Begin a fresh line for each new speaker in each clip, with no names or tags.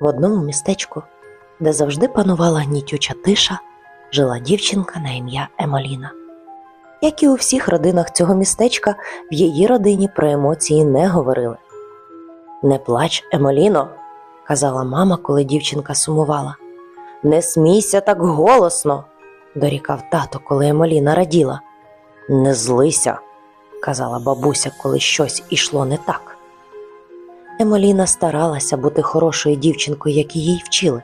В одному містечку, де завжди панувала гнітюча тиша, жила дівчинка на ім'я Емаліна. Як і у всіх родинах цього містечка, в її родині про емоції не говорили. Не плач, Емаліно, казала мама, коли дівчинка сумувала. Не смійся так голосно, дорікав тато, коли Емаліна раділа. Не злися, казала бабуся, коли щось ішло не так. Емоліна старалася бути хорошою дівчинкою, як її й вчили.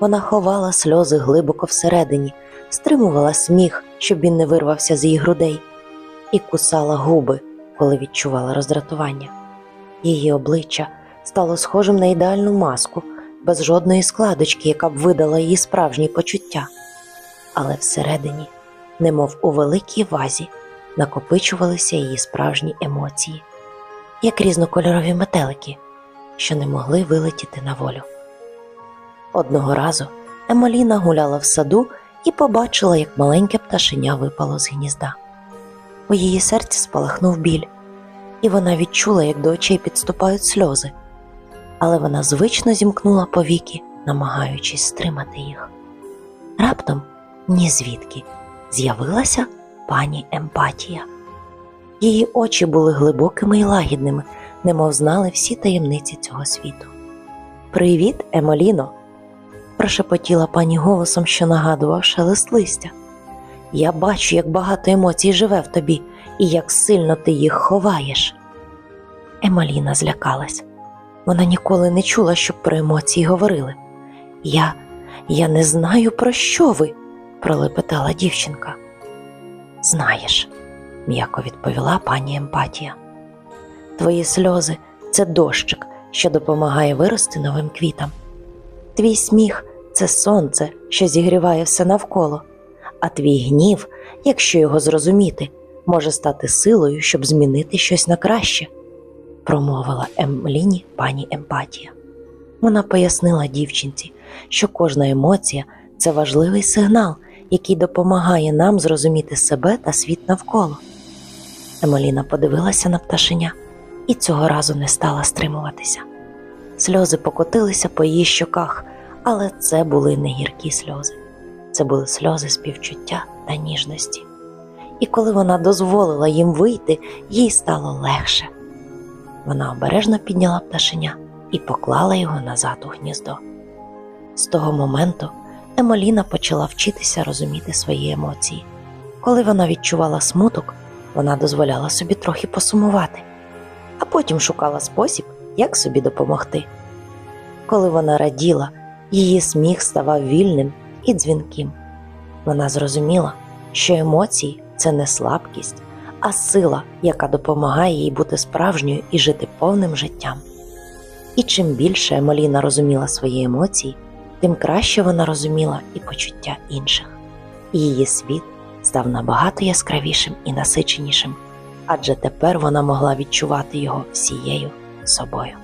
Вона ховала сльози глибоко всередині, стримувала сміх, щоб він не вирвався з її грудей, і кусала губи, коли відчувала роздратування. Її обличчя стало схожим на ідеальну маску, без жодної складочки, яка б видала її справжні почуття. Але всередині, немов у великій вазі, накопичувалися її справжні емоції, як різнокольорові метелики, що не могли вилетіти на волю. Одного разу Емоліна гуляла в саду і побачила, як маленьке пташеня випало з гнізда. У її серці спалахнув біль, і вона відчула, як до очей підступають сльози, але вона звично зімкнула повіки, намагаючись стримати їх. Раптом ні звідки з'явилася пані Емпатія. Її очі були глибокими і лагідними, немов знали всі таємниці цього світу. Привіт, Емоліно! прошепотіла пані голосом, що нагадував шелест листя. Я бачу, як багато емоцій живе в тобі і як сильно ти їх ховаєш. Емаліна злякалась. Вона ніколи не чула, щоб про емоції говорили. Я, я не знаю, про що ви, пролепетала дівчинка. Знаєш, м'яко відповіла пані Емпатія. Твої сльози це дощик, що допомагає вирости новим квітам. Твій сміх це сонце, що зігріває все навколо, а твій гнів, якщо його зрозуміти, може стати силою, щоб змінити щось на краще, промовила Емліні пані Емпатія. Вона пояснила дівчинці, що кожна емоція це важливий сигнал, який допомагає нам зрозуміти себе та світ навколо. Емоліна подивилася на пташеня і цього разу не стала стримуватися. Сльози покотилися по її щоках, але це були не гіркі сльози, це були сльози співчуття та ніжності. І коли вона дозволила їм вийти, їй стало легше. Вона обережно підняла пташеня і поклала його назад у гніздо. З того моменту Емоліна почала вчитися розуміти свої емоції. Коли вона відчувала смуток, вона дозволяла собі трохи посумувати, потім шукала спосіб, як собі допомогти. Коли вона раділа, її сміх ставав вільним і дзвінким. Вона зрозуміла, що емоції це не слабкість, а сила, яка допомагає їй бути справжньою і жити повним життям. І чим більше Емоліна розуміла свої емоції, тим краще вона розуміла і почуття інших. Її світ став набагато яскравішим і насиченішим, адже тепер вона могла відчувати його всією собою.